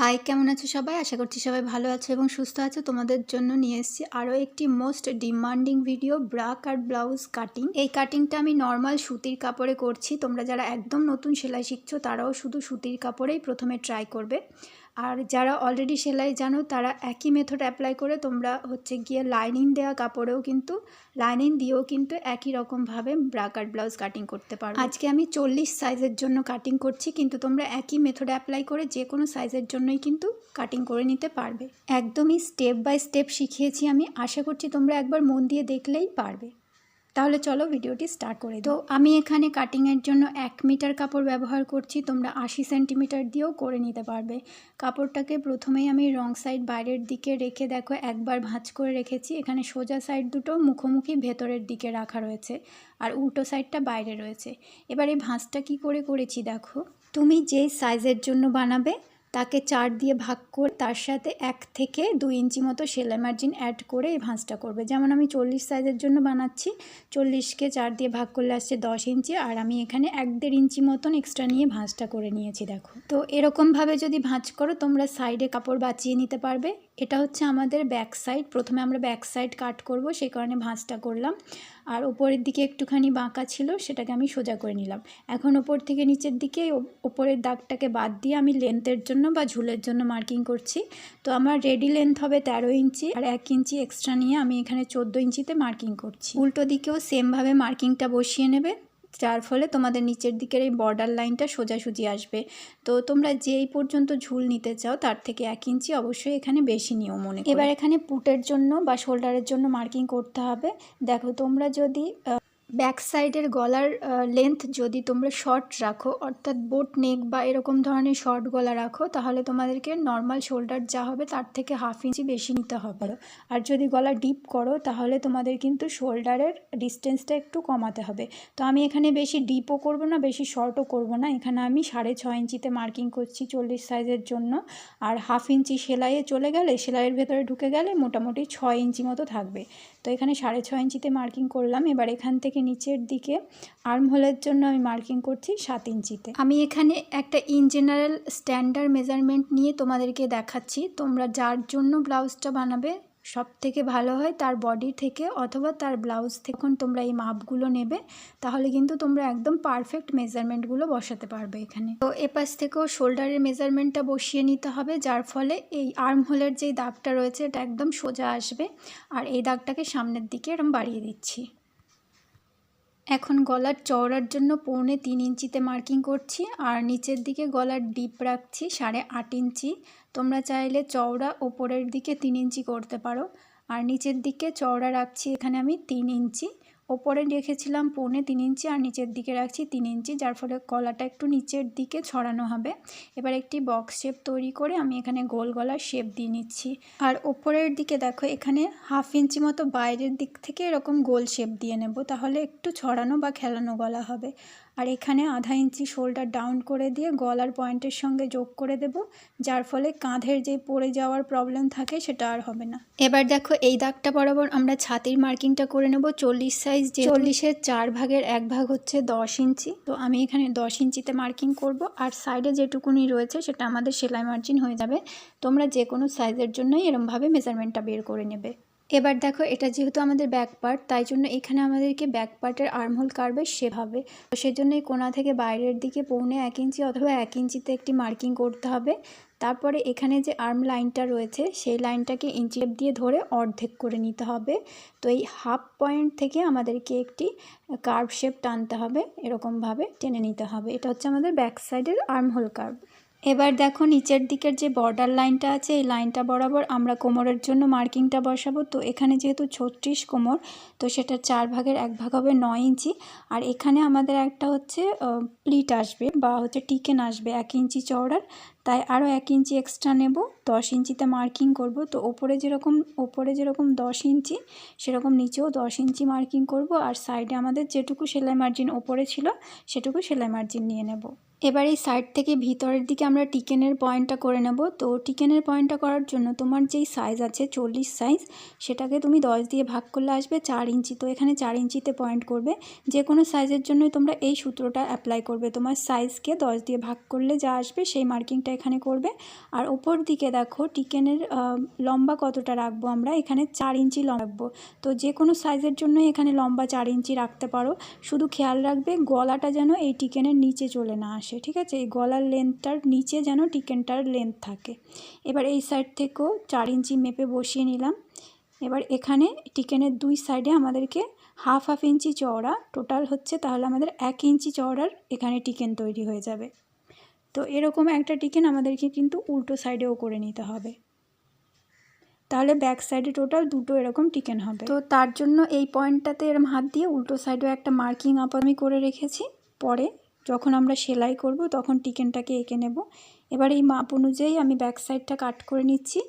High কেমন আছো সবাই? আশা করছি সবাই ভালো আছো এবং সুস্থ আছো। তোমাদের জন্য নিয়ে এসেছি আরও একটি মোস্ট ডিমান্ডিং ভিডিও ব্রাক আর ব্লাউজ কাটিং এই কাটিংটা আমি নর্মাল সুতির কাপড়ে করছি। তোমরা যারা একদম নতুন সেলাই শিখছো, তারাও শুধু সুতির কাপড়েই প্রথমে ট্রাই করবে। আর যারা অলরেডি সেলাই জানো, তারা একই মেথড অ্যাপ্লাই করে তোমরা হচ্ছে গিয়ে লাইনিং দেওয়া কাপড়েও কিন্তু লাইনিং দিয়েও কিন্তু একই রকমভাবে ব্রাকার ব্লাউজ কাটিং করতে পারো আজকে আমি চল্লিশ সাইজের জন্য কাটিং করছি, কিন্তু তোমরা একই মেথড অ্যাপ্লাই করে যে কোনো সাইজের জন্যই কিন্তু কাটিং করে নিতে পারবে। একদমই স্টেপ বাই স্টেপ শিখিয়েছি আমি, আশা করছি তোমরা একবার মন দিয়ে দেখলেই পারবে। তাহলে চলো ভিডিওটি স্টার্ট করে তো আমি এখানে কাটিংয়ের জন্য এক মিটার কাপড় ব্যবহার করছি, তোমরা আশি সেন্টিমিটার দিয়েও করে নিতে পারবে। কাপড়টাকে প্রথমেই আমি রং সাইড বাইরের দিকে রেখে দেখো, একবার ভাঁজ করে রেখেছি। এখানে সোজা সাইড দুটো মুখোমুখি ভেতরের দিকে রাখা রয়েছে আর উল্টো সাইডটা বাইরে রয়েছে। এবার এই ভাঁজটা কী করে করেছি দেখো। তুমি যেই সাইজের জন্য বানাবে তাকে চার দিয়ে ভাগ করে তার সাথে এক থেকে দুই ইঞ্চি মতো সেলাই মার্জিন অ্যাড করে এই ভাঁজটা করবে। যেমন আমি চল্লিশ সাইজের জন্য বানাচ্ছি, চল্লিশকে চার দিয়ে ভাগ করলে আসছে দশ ইঞ্চি, আর আমি এখানে এক দেড় ইঞ্চি মতন এক্সট্রা নিয়ে ভাঁজটা করে নিয়েছি, দেখো। তো এরকমভাবে যদি ভাঁজ করো, তোমরা সাইডে কাপড় বাঁচিয়ে নিতে পারবে। এটা হচ্ছে আমাদের ব্যাক সাইড প্রথমে আমরা ব্যাক সাইড কাট করব সেই কারণে ভাঁজটা করলাম। আর ওপরের দিকে একটুখানি বাঁকা ছিল, সেটাকে আমি সোজা করে নিলাম। এখন ওপর থেকে নিচের দিকে ওপরের দাগটাকে বাদ দিয়ে আমি লেন্থের জন্য বা ঝুলের জন্য মার্কিং করছি। তো আমার রেডি লেন্থ হবে তেরো ইঞ্চি আর এক ইঞ্চি এক্সট্রা নিয়ে আমি এখানে চোদ্দ ইঞ্চিতে মার্কিং করছি। উল্টো দিকেও সেমভাবে মার্কিংটা বসিয়ে নেবে। যার ফলে তোমাদের নিচের দিকের এই বর্ডার লাইনটা সোজাসুজি আসবে। তো তোমরা যেই পর্যন্ত ঝুল নিতে চাও, তার থেকে এক ইঞ্চি অবশ্যই এখানে বেশি নিয়ম মনে এবার এখানে পুটের জন্য বা শোল্ডারের জন্য মার্কিং করতে হবে। দেখো তোমরা যদি ব্যাক সাইডের গলার লেন্থ যদি তোমরা শর্ট রাখো, অর্থাৎ বোট নেক বা এরকম ধরনের শর্ট গলা রাখো, তাহলে তোমাদেরকে নর্মাল শোল্ডার যা হবে তার থেকে হাফ ইঞ্চি বেশি নিতে হবে। আর যদি গলা ডিপ করো, তাহলে তোমাদের কিন্তু শোল্ডারের ডিস্টেন্সটা একটু কমাতে হবে। তো আমি এখানে বেশি ডিপও করব না, বেশি শর্টও করব না। এখানে আমি সাড়ে ছ ইঞ্চিতে মার্কিং করছি চল্লিশ সাইজের জন্য। আর হাফ ইঞ্চি সেলাইয়ে চলে গেলে, সেলাইয়ের ভেতরে ঢুকে গেলে মোটামুটি ছয় ইঞ্চি মতো থাকবে। তো এখানে সাড়ে ছ ইঞ্চিতে মার্কিং করলাম। এবার এখান থেকে নিচের দিকে আর্ম হোলের জন্য আমি মার্কিং করছি সাত ইঞ্চিতে। আমি এখানে একটা ইন জেনারেল স্ট্যান্ডার্ড মেজারমেন্ট নিয়ে তোমাদেরকে দেখাচ্ছি। তোমরা যার জন্য ব্লাউজটা বানাবে সব থেকে ভালো হয় তার বডি থেকে অথবা তার ব্লাউজ থেকে তোমরা এই মাপগুলো নেবে, তাহলে কিন্তু তোমরা একদম পারফেক্ট মেজারমেন্টগুলো বসাতে পারবে এখানে। তো এপাশ থেকেও শোল্ডারের মেজারমেন্টটা বসিয়ে নিতে হবে, যার ফলে এই আর্ম হোলের যেই দাগটা রয়েছে, এটা একদম সোজা আসবে। আর এই দাগটাকে সামনের দিকে এরম বাড়িয়ে দিচ্ছি। এখন গলার চওড়ার জন্য পৌনে তিন ইঞ্চিতে মার্কিং করছি আর নিচের দিকে গলার ডিপ রাখছি সাড়ে আট ইঞ্চি। তোমরা চাইলে চওড়া ওপরের দিকে তিন ইঞ্চি করতে পারো। আর নিচের দিকে চওড়া রাখছি এখানে আমি তিন ইঞ্চি। ওপরে রেখেছিলাম পৌনে তিন ইঞ্চি আর নিচের দিকে রাখছি তিন ইঞ্চি, যার ফলে গলাটা একটু নিচের দিকে ছড়ানো হবে। এবার একটি বক্স শেপ তৈরি করে আমি এখানে গোল গলার শেপ দিয়ে নিচ্ছি। আর ওপরের দিকে দেখো, এখানে হাফ ইঞ্চি মতো বাইরের দিক থেকে এরকম গোল শেপ দিয়ে নেব, তাহলে একটু ছড়ানো বা খেলানো গলা হবে। আর এখানে আধা ইঞ্চি শোল্ডার ডাউন করে দিয়ে গলার পয়েন্টের সঙ্গে যোগ করে দেব যার ফলে কাঁধের যে পড়ে যাওয়ার প্রবলেম থাকে সেটা আর হবে না। এবার দেখো এই দাগটা বরাবর আমরা ছাতির মার্কিংটা করে নেব চল্লিশ সাইজ যে চল্লিশের চার ভাগের এক ভাগ হচ্ছে দশ ইঞ্চি তো আমি এখানে দশ ইঞ্চিতে মার্কিং করব। আর সাইডে যেটুকুনি রয়েছে সেটা আমাদের সেলাই মার্জিন হয়ে যাবে। তোমরা যে কোনো সাইজের জন্যই এরমভাবে মেজারমেন্টটা বের করে নেবে। এবার দেখো, এটা যেহেতু আমাদের ব্যাক পার্ট তাই জন্য এখানে আমাদেরকে ব্যাক পার্টের আর্মহোল কাটবে সেভাবে। তো সেজন্য এই কোনা থেকে বাইরের দিকে পৌনে এক ইঞ্চি অথবা এক ইঞ্চিতে একটি মার্কিং করতে হবে। তারপরে এখানে যে আর্ম লাইনটা রয়েছে, সেই লাইনটাকে ইঞ্চি দিয়ে ধরে অর্ধেক করে নিতে হবে। তো এই হাফ পয়েন্ট থেকে আমাদেরকে একটি কার্ভ শেপ টানতে হবে, এরকমভাবে টেনে নিতে হবে। এটা হচ্ছে আমাদের ব্যাক সাইডের আর্মহোল কার্ভ এবার দেখো নিচের দিকের যে বর্ডার লাইনটা আছে, এই লাইনটা বরাবর আমরা কোমরের জন্য মার্কিংটা বসাবো। তো এখানে যেহেতু ছত্রিশ কোমর, তো সেটা চার ভাগের এক ভাগ হবে নয় ইঞ্চি। আর এখানে আমাদের একটা হচ্ছে প্লিট আসবে বা হচ্ছে টিকেন আসবে এক ইঞ্চি চওড়ার। তাই আরও এক ইঞ্চি এক্সট্রা নেব, দশ ইঞ্চিতে মার্কিং করব। তো ওপরে যেরকম ওপরে যেরকম দশ ইঞ্চি, সেরকম নিচেও দশ ইঞ্চি মার্কিং করব। আর সাইডে আমাদের যেটুকু সেলাই মার্জিন ওপরে ছিল, সেটুকু সেলাই মার্জিন নিয়ে নেব। এবার এই সাইড থেকে ভিতরের দিকে আমরা টিকেনের পয়েন্টটা করে নেব। তো টিকেনের পয়েন্টটা করার জন্য তোমার যেই সাইজ আছে, চল্লিশ সাইজ সেটাকে তুমি দশ দিয়ে ভাগ করলে আসবে চার ইঞ্চি। তো এখানে চার ইঞ্চিতে পয়েন্ট করবে। যে কোনো সাইজের জন্যই তোমরা এই সূত্রটা অ্যাপ্লাই করবে। তোমার সাইজকে দশ দিয়ে ভাগ করলে যা আসবে সেই মার্কিংটা এখানে করবে। আর ওপর দিকে দেখো টিকেনের লম্বা কতটা রাখব আমরা? এখানে চার ইঞ্চি রাখব। তো যে কোনো সাইজের জন্যই এখানে লম্বা চার ইঞ্চি রাখতে পারো। শুধু খেয়াল রাখবে গলাটা যেন এই টিকেনের নিচে চলে না আসে, ঠিক আছে? এই গলার লেন্থটার নিচে যেন টিকেনটার লেন্থ থাকে। এবার এই সাইড থেকেও চার ইঞ্চি মেপে বসিয়ে নিলাম। এবার এখানে টিকেনের দুই সাইডে আমাদেরকে হাফ হাফ ইঞ্চি চওড়া, টোটাল হচ্ছে তাহলে আমাদের এক ইঞ্চি চওড়ার এখানে টিকেন তৈরি হয়ে যাবে। তো এরকম একটা টিকেন আমাদেরকে কিন্তু উল্টো সাইডেও করে নিতে হবে। তাহলে ব্যাক সাইডে টোটাল দুটো এরকম টিকেন হবে। তো তার জন্য এই পয়েন্টটাতে এরম হাত দিয়ে উল্টো সাইডেও একটা মার্কিং আপ আমি করে রেখেছি। পরে যখন আমরা সেলাই করব তখন টিকেনটাকে এঁকে নেব। এবার এই মাপ অনুযায়ী আমি ব্যাক সাইডটা কাট করে নিচ্ছি।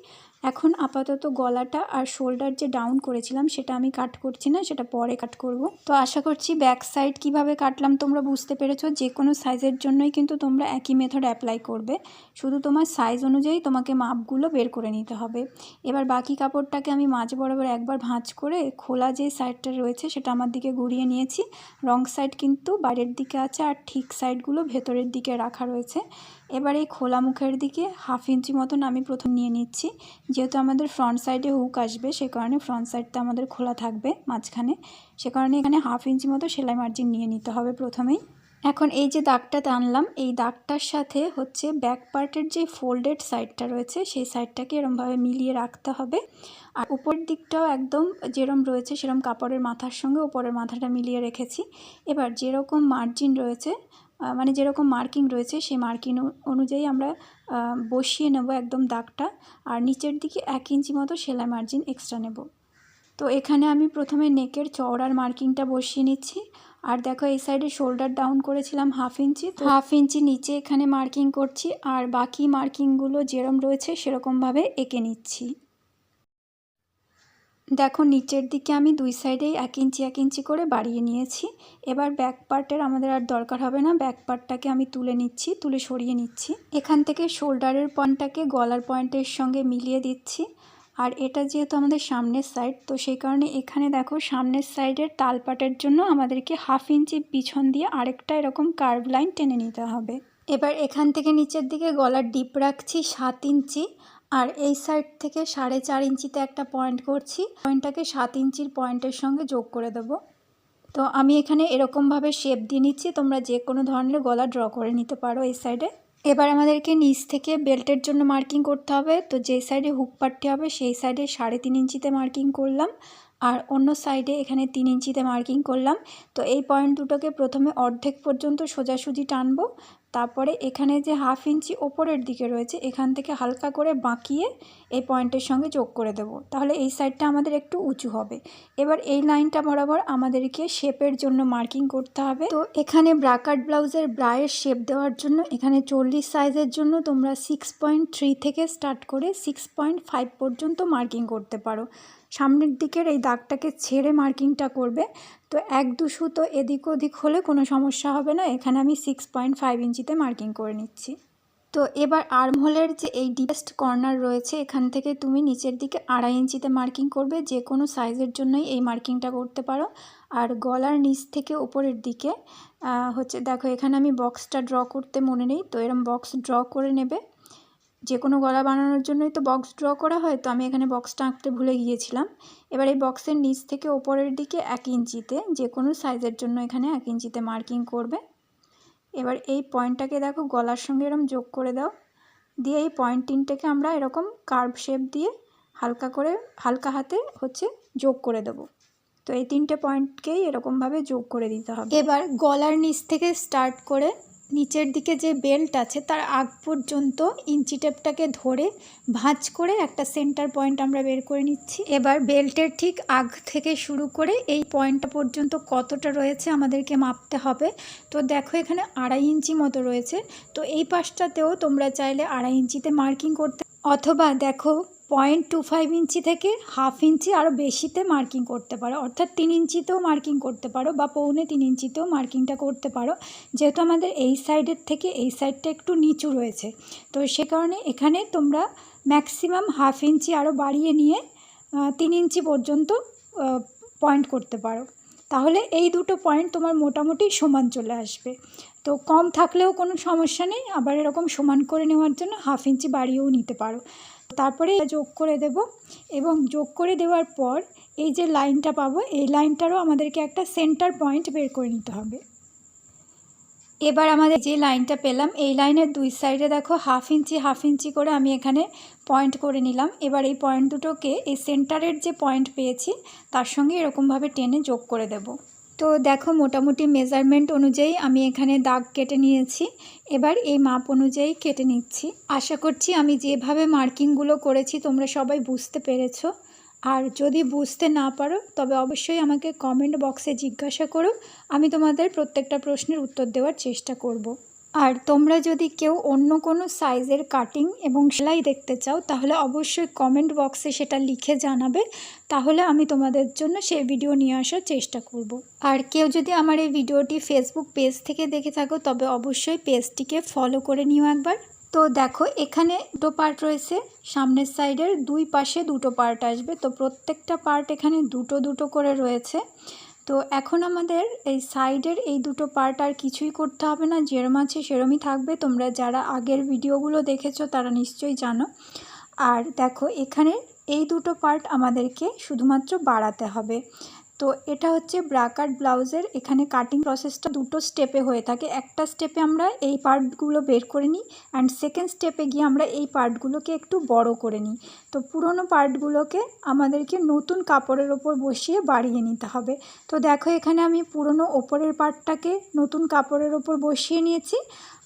এখন আপাতত গলাটা আর শোল্ডার যে ডাউন করেছিলাম, সেটা আমি কাট করছি না, সেটা পরে কাট করব। তো আশা করছি ব্যাক সাইড কীভাবে কাটলাম তোমরা বুঝতে পেরেছ, যে কোনো সাইজের জন্যই কিন্তু তোমরা একই মেথড অ্যাপ্লাই করবে। শুধু তোমার সাইজ অনুযায়ী তোমাকে মাপগুলো বের করে নিতে হবে। এবার বাকি কাপড়টাকে আমি মাঝ বরাবর একবার ভাঁজ করে খোলা যে সাইডটা রয়েছে, সেটা আমার দিকে ঘুরিয়ে নিয়েছি। রং সাইড কিন্তু বাইরের দিকে আছে আর ঠিক সাইডগুলো ভেতরের দিকে রাখা রয়েছে। এবার এই খোলা মুখের দিকে হাফ ইঞ্চি মতন আমি প্রথম নিয়ে নিচ্ছি। যেহেতু আমাদের ফ্রন্ট সাইডে হুক আসবে, সে কারণে ফ্রন্ট সাইডটা আমাদের খোলা থাকবে মাঝখানে। সে কারণে এখানে হাফ ইঞ্চি মতো সেলাই মার্জিন নিয়ে নিতে হবে প্রথমেই। এখন এই যে দাগটা টানলাম, এই দাগটার সাথে হচ্ছে ব্যাক পার্টের যে ফোল্ডেড সাইডটা রয়েছে, সেই সাইডটাকে এরমভাবে মিলিয়ে রাখতে হবে। আর উপরের দিকটাও একদম যেরম রয়েছে, সেরম কাপড়ের মাথার সঙ্গে উপরের মাথাটা মিলিয়ে রেখেছি। এবার যেরকম মার্জিন রয়েছে মানে যেরকম মার্কিং রয়েছে, সেই মার্কিং অনুযায়ী আমরা বসিয়ে নেব একদম দাগটা। আর নিচের দিকে এক ইঞ্চি মতো সেলাই মার্জিন এক্সট্রা নেব। তো এখানে আমি প্রথমে নেকের চওড়ার মার্কিংটা বসিয়ে নিচ্ছি। আর দেখো এই সাইডে শোল্ডার ডাউন করেছিলাম হাফ ইঞ্চি। তো হাফ ইঞ্চি নিচে এখানে মার্কিং করছি। আর বাকি মার্কিংগুলো যেরম রয়েছে, সেরকমভাবে এঁকে নিচ্ছি। দেখো, নিচের দিকে আমি দুই সাইডেই এক ইঞ্চি এক ইঞ্চি করে বাড়িয়ে নিয়েছি। এবার ব্যাক পার্টের আমাদের আর দরকার হবে না। ব্যাক পার্টটাকে আমি তুলে নিচ্ছি, তুলে সরিয়ে নিচ্ছি। এখান থেকে শোল্ডারের পয়েন্টটাকে গলার পয়েন্টের সঙ্গে মিলিয়ে দিচ্ছি। আর এটা যেহেতু আমাদের সামনের সাইড তো সেই কারণে এখানে দেখো, সামনের সাইডের তালপাটের জন্য আমাদেরকে হাফ ইঞ্চি পিছন দিয়ে আরেকটা এরকম কার্ভ লাইন টেনে নিতে হবে। এবার এখান থেকে নিচের দিকে গলার ডিপ রাখছি সাত ইঞ্চি। আর এই সাইড থেকে সাড়ে চার ইঞ্চিতে একটা পয়েন্ট করছি। পয়েন্টটাকে সাত ইঞ্চির পয়েন্টের সঙ্গে যোগ করে দেবো। তো আমি এখানে এরকমভাবে শেপ দিয়ে নিচ্ছি, তোমরা যে কোনো ধরনের গলা ড্র করে নিতে পারো এই সাইডে এবার আমাদেরকে নিচ থেকে বেল্টের জন্য মার্কিং করতে হবে। তো যে সাইডে হুক পাট্টি হবে, সেই সাইডে সাড়ে তিন ইঞ্চিতে মার্কিং করলাম। আর অন্য সাইডে এখানে তিন ইঞ্চিতে মার্কিং করলাম। তো এই পয়েন্ট দুটোকে প্রথমে অর্ধেক পর্যন্ত সোজাসুজি টানবো। তারপরে এখানে যে হাফ ইঞ্চি ওপরের দিকে রয়েছে, এখান থেকে হালকা করে বাঁকিয়ে এই পয়েন্টের সঙ্গে যোগ করে দেব। তাহলে এই সাইডটা আমাদের একটু উঁচু হবে। এবার এই লাইনটা বরাবর আমাদেরকে শেপের জন্য মার্কিং করতে হবে। তো এখানে ব্রাকাট ব্লাউজের ব্রায়ের শেপ দেওয়ার জন্য, এখানে চল্লিশ সাইজের জন্য তোমরা সিক্স পয়েন্ট থ্রি থেকে স্টার্ট করে সিক্স পয়েন্ট ফাইভ পর্যন্ত মার্কিং করতে পারো। সামনের দিকের এই দাগটাকে ছেড়ে মার্কিংটা করবে। তো এক দু সুতো এদিক ওদিক হলে কোনো সমস্যা হবে না। এখানে আমি সিক্স পয়েন্ট ফাইভ ইঞ্চিতে মার্কিং করে নিচ্ছি। তো এবার আর্মহোলের যে এই ডিপেস্ট কর্নার রয়েছে, এখান থেকে তুমি নিচের দিকে আড়াই ইঞ্চিতে মার্কিং করবে। যে কোনো সাইজের জন্যই এই মার্কিংটা করতে পারো। আর গলার নিচ থেকে ওপরের দিকে হচ্ছে দেখো এখানে আমি বক্সটা ড্র করতে মনে নেই। তো এরম বক্স ড্র করে নেবে। যে কোনো গলা বানানোর জন্যই তো বক্স ড্র করা হয়, তো আমি এখানে বক্সটা আঁকতে ভুলে গিয়েছিলাম। এবার এই বক্সের নিচ থেকে ওপরের দিকে এক ইঞ্চিতে যে কোনো সাইজের জন্য এখানে এক ইঞ্চিতে মার্কিং করবে। এবার এই পয়েন্টটাকে দেখো গলার সঙ্গে এরকম যোগ করে দাও। দিয়ে এই পয়েন্ট তিনটাকে আমরা এরকম কার্ভ শেপ দিয়ে হালকা করে, হালকা হাতে হচ্ছে যোগ করে দেবো। তো এই তিনটে পয়েন্টকেই এরকমভাবে যোগ করে দিতে হবে। এবার গলার নিচ থেকে স্টার্ট করে নিচের দিকে যে বেল্ট আছে, তার আগ পর্যন্ত ইঞ্চি টেপটাকে ধরে ভাঁজ করে একটা সেন্টার পয়েন্ট আমরা বের করে নিচ্ছি। এবার বেল্টের ঠিক আগ থেকে শুরু করে এই পয়েন্টটা পর্যন্ত কতটা রয়েছে আমাদেরকে মাপতে হবে। তো দেখো এখানে আড়াই ইঞ্চি মতো রয়েছে। তো এই পাশটাতেও তোমরা চাইলে আড়াই ইঞ্চিতে মার্কিং করতে, অথবা দেখো পয়েন্ট টু ফাইভ ইঞ্চি থেকে হাফ ইঞ্চি আরও বেশিতে মার্কিং করতে পারো। অর্থাৎ তিন ইঞ্চিতেও মার্কিং করতে পারো বা পৌনে তিন ইঞ্চিতেও মার্কিংটা করতে পারো। যেহেতু আমাদের এই সাইডের থেকে এই সাইডটা একটু নিচু রয়েছে। তো সে কারণে এখানে তোমরা ম্যাক্সিমাম হাফ ইঞ্চি আরও বাড়িয়ে নিয়ে তিন ইঞ্চি পর্যন্ত পয়েন্ট করতে পারো। তাহলে এই দুটো পয়েন্ট তোমার মোটামুটি সমান চলে আসবে। তো কম থাকলেও কোনো সমস্যা নেই, আবার এরকম সমান করে নেওয়ার জন্য হাফ ইঞ্চি বাড়িয়েও নিতে পারো। তারপরে যোগ করে দেব এবং যোগ করে দেওয়ার পর এই যে লাইনটা পাবো, এই লাইনটারও আমাদেরকে একটা সেন্টার পয়েন্ট বের করে নিতে হবে। এবার আমাদের যে লাইনটা পেলাম, এই লাইনের দুই সাইডে দেখো হাফ ইঞ্চি হাফ ইঞ্চি করে আমি এখানে পয়েন্ট করে নিলাম। এবার এই পয়েন্ট দুটোকে এই সেন্টারের যে পয়েন্ট পেয়েছি, তার সঙ্গে এরকমভাবে টেনে যোগ করে দেব। তো দেখো মোটামুটি মেজারমেন্ট অনুযায়ী আমি এখানে দাগ কেটে নিয়েছি। এবার এই মাপ অনুযায়ী কেটে নিচ্ছি। আশা করছি আমি যেভাবে মার্কিংগুলো করেছি তোমরা সবাই বুঝতে পেরেছ। আর যদি বুঝতে না পারো, তবে অবশ্যই আমাকে কমেন্ট বক্সে জিজ্ঞাসা করো। আমি তোমাদের প্রত্যেকটা প্রশ্নের উত্তর দেওয়ার চেষ্টা করব। আর তোমরা যদি কেউ অন্য কোনো সাইজের কাটিং এবং সেলাই দেখতে চাও, তাহলে অবশ্যই কমেন্ট বক্সে সেটা লিখে জানাবে। তাহলে আমি তোমাদের জন্য সেই ভিডিও নিয়ে আসার চেষ্টা করব। আর কেউ যদি আমার এই ভিডিওটি ফেসবুক পেজ থেকে দেখে থাকো, তবে অবশ্যই পেজটিকে ফলো করে নিও একবার। তো দেখো, এখানে দুটো পার্ট রয়েছে। সামনের সাইডের দুই পাশে দুটো পার্ট আসবে। তো প্রত্যেকটা পার্ট এখানে দুটো দুটো করে রয়েছে। তো এখন আমাদের এই সাইডের এই দুটো পার্ট আর কিছুই করতে হবে না। যেরম আছে সেরমই থাকবে। তোমরা যারা আগের ভিডিওগুলো দেখেছ, তারা নিশ্চয়ই জানো। আর দেখো, এখানে এই দুটো পার্ট আমাদেরকে শুধুমাত্র বাড়াতে হবে। তো এটা হচ্ছে ব্রাকার ব্লাউজের, এখানে কাটিং প্রসেসটা দুটো স্টেপে হয়ে থাকে। একটা স্টেপে আমরা এই পার্টগুলো বের করে নিই অ্যান্ড সেকেন্ড স্টেপে গিয়ে আমরা এই পার্টগুলোকে একটু বড় করে নিই। তো পুরনো পার্টগুলোকে আমাদেরকে নতুন কাপড়ের ওপর বসিয়ে বাড়িয়ে নিতে হবে। তো দেখো এখানে আমি পুরনো ওপরের পার্টটাকে নতুন কাপড়ের ওপর বসিয়ে নিয়েছি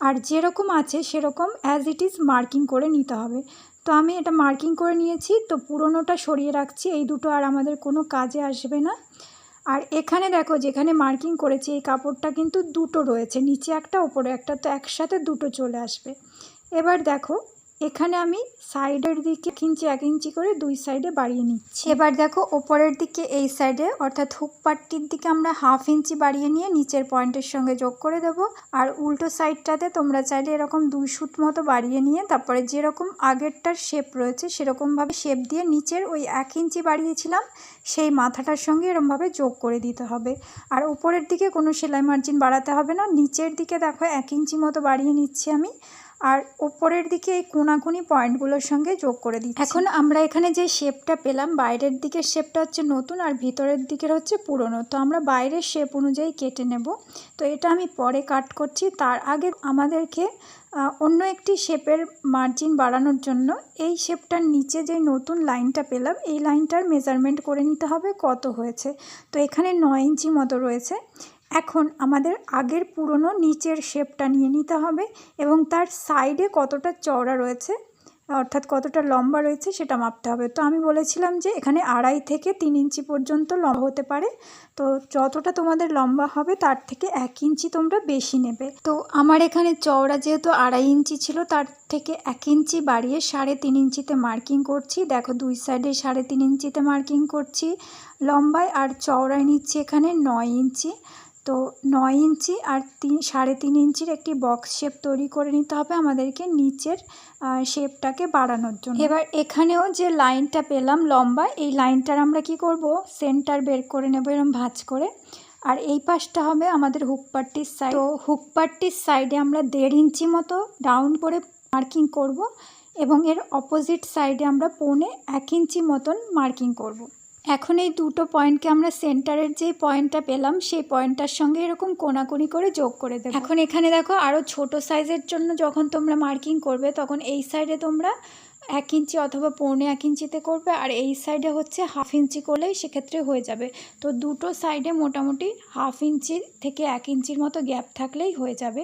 আর যেরকম আছে সেরকম অ্যাজ ইট ইজ মার্কিং করে নিতে হবে। তো আমি এটা মার্কিং করে নিয়েছি। তো পুরোনোটা সরিয়ে রাখছি। এই দুটো আর আমাদের কোনো কাজে আসবে না। আর এখানে দেখো, যেখানে মার্কিং করেছি, এই কাপড়টা কিন্তু দুটো রয়েছে। নিচে একটা, ওপরে একটা। তো একসাথে দুটো চলে আসবে। এবার দেখো এখানে আমি সাইডের দিকে এক ইঞ্চি এক ইঞ্চি করে দুই সাইডে বাড়িয়ে নিচ্ছি। এবার দেখো ওপরের দিকে এই সাইডে, অর্থাৎ হুক পাট্টির দিকে আমরা হাফ ইঞ্চি বাড়িয়ে নিয়ে নিচের পয়েন্টের সঙ্গে যোগ করে দেব। আর উল্টো সাইডটাতে তোমরা চাইলে এরকম দুই সুত মতো বাড়িয়ে নিয়ে, তারপরে যেরকম আগেরটার শেপ রয়েছে সেরকমভাবে শেপ দিয়ে নিচের ওই এক ইঞ্চি বাড়িয়েছিলাম, সেই মাথাটার সঙ্গে এরমভাবে যোগ করে দিতে হবে। আর উপরের দিকে কোনো সেলাই মার্জিন বাড়াতে হবে না, নিচের দিকে দেখো এক ইঞ্চি মতো বাড়িয়ে নিচ্ছি আমি। আর ওপরের দিকে এই কোনাকুনি পয়েন্টগুলোর সঙ্গে যোগ করে দিচ্ছি। এখন আমরা এখানে যে শেপটা পেলাম, বাইরের দিকের শেপটা হচ্ছে নতুন আর ভিতরের দিকের হচ্ছে পুরনো। তো আমরা বাইরের শেপ অনুযায়ী কেটে নেব। তো এটা আমি পরে কাট করছি। তার আগে আমাদেরকে অন্য একটি শেপের মার্জিন বাড়ানোর জন্য এই শেপটার নিচে যে নতুন লাইনটা পেলাম, এই লাইনটার মেজারমেন্ট করে নিতে হবে কত হয়েছে। তো এখানে নয় ইঞ্চি মতো রয়েছে। এখন আমাদের আগের পুরনো নিচের শেপটা নিয়ে নিতে হবে এবং তার সাইডে কতটা চওড়া রয়েছে, অর্থাৎ কতটা লম্বা রয়েছে সেটা মাপতে হবে। তো আমি বলেছিলাম যে এখানে আড়াই থেকে তিন ইঞ্চি পর্যন্ত লম্বা হতে পারে। তো যতটা তোমাদের লম্বা হবে তার থেকে এক ইঞ্চি তোমরা বেশি নেবে। তো আমার এখানে চওড়া যেহেতু আড়াই ইঞ্চি ছিল, তার থেকে এক ইঞ্চি বাড়িয়ে সাড়ে তিন ইঞ্চিতে মার্কিং করছি। দেখো দুই সাইডে সাড়ে তিন ইঞ্চিতে মার্কিং করছি। লম্বায় আর চওড়ায় নিচ্ছি এখানে নয় ইঞ্চি। তো নয় ইঞ্চি আর তিন, সাড়ে তিন ইঞ্চির একটি বক্স শেপ তৈরি করে নিতে হবে আমাদেরকে নিচের শেপটাকে বাড়ানোর জন্য। এবার এখানেও যে লাইনটা পেলাম লম্বা, এই লাইনটার আমরা কি করব? সেন্টার বের করে নেব এরকম ভাঁজ করে। আর এই পাশটা হবে আমাদের হুকপাট্টির সাইড তো হুকপাট্টির সাইডে আমরা দেড় ইঞ্চি মতো ডাউন করে মার্কিং করব এবং এর অপোজিট সাইডে আমরা পৌনে এক ইঞ্চি মতন মার্কিং করব। এখন এই দুটো পয়েন্টকে আমরা সেন্টারের যে পয়েন্টটা পেলাম, সেই পয়েন্টটার সঙ্গে এরকম কোনাকুনি করে যোগ করে দেবো। এখন এখানে দেখো আরও ছোট সাইজের জন্য যখন তোমরা মার্কিং করবে, তখন এই সাইডে তোমরা এক ইঞ্চি অথবা পৌনে এক ইঞ্চিতে করবে, আর এই সাইডে হচ্ছে হাফ ইঞ্চি করলেই সেক্ষেত্রে হয়ে যাবে। তো দুটো সাইডে মোটামুটি হাফ ইঞ্চি থেকে এক ইঞ্চির মতো গ্যাপ থাকলেই হয়ে যাবে।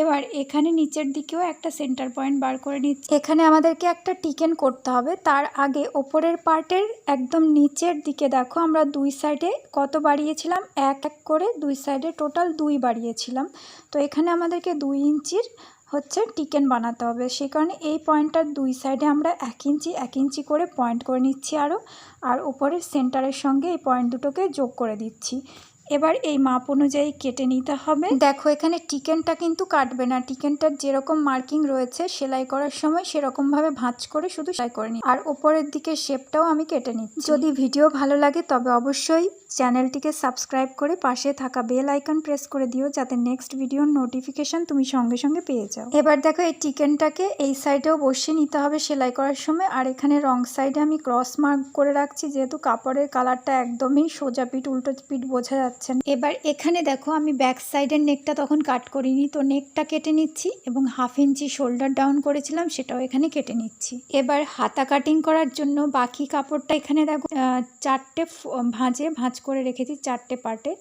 এবার এখানে নিচের দিকেও একটা সেন্টার পয়েন্ট বার করে নিচ্ছি। এখানে আমাদেরকে একটা টিকেন করতে হবে। তার আগে ওপরের পার্টের একদম নিচের দিকে দেখো, আমরা দুই সাইডে কত বাড়িয়েছিলাম? এক এক করে দুই সাইডে টোটাল দুই বাড়িয়েছিলাম। তো এখানে আমাদেরকে দুই ইঞ্চির হচ্ছে টিকেন বানাতে হবে। সে কারণে এই পয়েন্টটার দুই সাইডে আমরা এক ইঞ্চি এক ইঞ্চি করে পয়েন্ট করে নিচ্ছি আরও আর উপরের সেন্টারের সঙ্গে এই পয়েন্ট দুটোকে যোগ করে দিচ্ছি। এবার এই মাপ অনুযায়ী কেটে নিতে হবে। দেখো, এখানে টিকেনটা কিন্তু কাটবে না। টিকেনটার যেরকম মার্কিং রয়েছে, সেলাই করার সময় সেরকমভাবে ভাঁজ করে শুধু সেলাই করে নিই আর ওপরের দিকে শেপটাও আমি কেটে নিচ্ছি। যদি ভিডিও ভালো লাগে, তবে অবশ্যই চ্যানেলটিকে সাবস্ক্রাইব করে পাশে থাকা বেল আইকন প্রেস করে দিও, যাতে নেক্সট ভিডিওর নোটিফিকেশন তুমি সঙ্গে সঙ্গে পেয়ে যাও। এবার দেখো, এই টিকেনটাকে এই সাইডেও বসিয়ে নিতে হবে সেলাই করার সময়। আর এখানে রং সাইডে আমি ক্রস মার্ক করে রাখছি, যেহেতু কাপড়ের কালারটা একদমই সোজা পিঠ, উল্টো পিঠ বোঝা যাচ্ছে না এবার এখানে দেখো আমি ব্যাক সাইডের নেকটা তখন কাট করিনি, তো নেকটা কেটে নিচ্ছি এবং হাফ ইঞ্চি শোল্ডার ডাউন করেছিলাম, সেটাও এখানে কেটে নিচ্ছি। এবার হাতা কাটিং করার জন্য বাকি কাপড়টা এখানে দেখো চারটে ভাঁজে, ভাঁজ করে রেখেছি চারটে পার্টে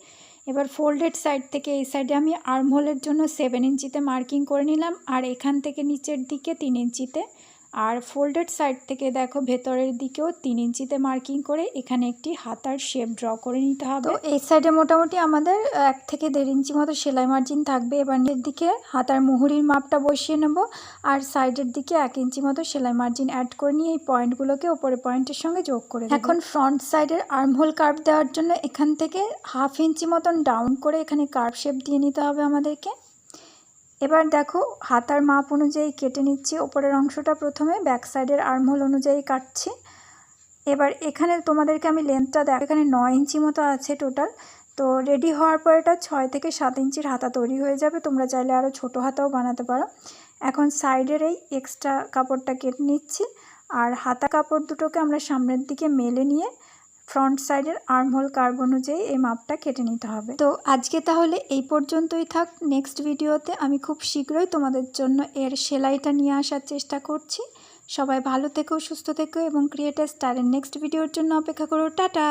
এবার ফোল্ডেড সাইড থেকে এই সাইডে আমি আর্মহোলের জন্য সেভেন ইঞ্চিতে মার্কিং করে নিলাম, আর এখান থেকে নিচের দিকে তিন ইঞ্চিতে আর ফোল্ডেড সাইড থেকে দেখো ভেতরের দিকেও তিন ইঞ্চিতে মার্কিং করে এখানে একটি হাতার শেপ ড্র করে নিতে হবে। তো এই সাইডে মোটামুটি আমাদের এক থেকে দেড় ইঞ্চি মতো সেলাই মার্জিন থাকবে। এবার এর দিকে হাতার মুহুরির মাপটা বসিয়ে নেব আর সাইডের দিকে এক ইঞ্চি মতো সেলাই মার্জিন অ্যাড করে নিয়ে এই পয়েন্টগুলোকে ওপরে পয়েন্টের সঙ্গে যোগ করে এখন ফ্রন্ট সাইডের আর্মহোল কার্ভ দেওয়ার জন্য এখান থেকে হাফ ইঞ্চি মতন ডাউন করে এখানে কার্ভ শেপ দিয়ে নিতে হবে আমাদেরকে। এবার দেখো, হাতার মাপ অনুযায়ী কেটে নিচ্ছি। ওপরের অংশটা প্রথমে ব্যাক সাইডের আর্মহোল অনুযায়ী কাটছি। এবার এখানে তোমাদেরকে আমি লেন্থটা দেখ, এখানে নয় ইঞ্চি মতো আছে টোটাল তো রেডি হওয়ার পর এটা ছয় থেকে সাত ইঞ্চির হাতা তৈরি হয়ে যাবে। তোমরা চাইলে আরও ছোটো হাতাও বানাতে পারো। এখন সাইডের এই এক্সট্রা কাপড়টা কেটে নিচ্ছি। আর হাতা কাপড় দুটোকে আমরা সামনের দিকে মেলে নিয়ে ফ্রন্ট সাইডের আর্মহোল কার্ভ অনুযায়ী এই মাপটা কেটে নিতে হবে। তো আজকে তাহলে এই পর্যন্তই থাক। নেক্সট ভিডিওতে আমি খুব শীঘ্রই তোমাদের জন্য এর সেলাইটা নিয়ে আসার চেষ্টা করছি। সবাই ভালো থেকো, সুস্থ থেকো এবং ক্রিয়েটার স্টারের নেক্সট ভিডিওর জন্য অপেক্ষা করো। টাটা!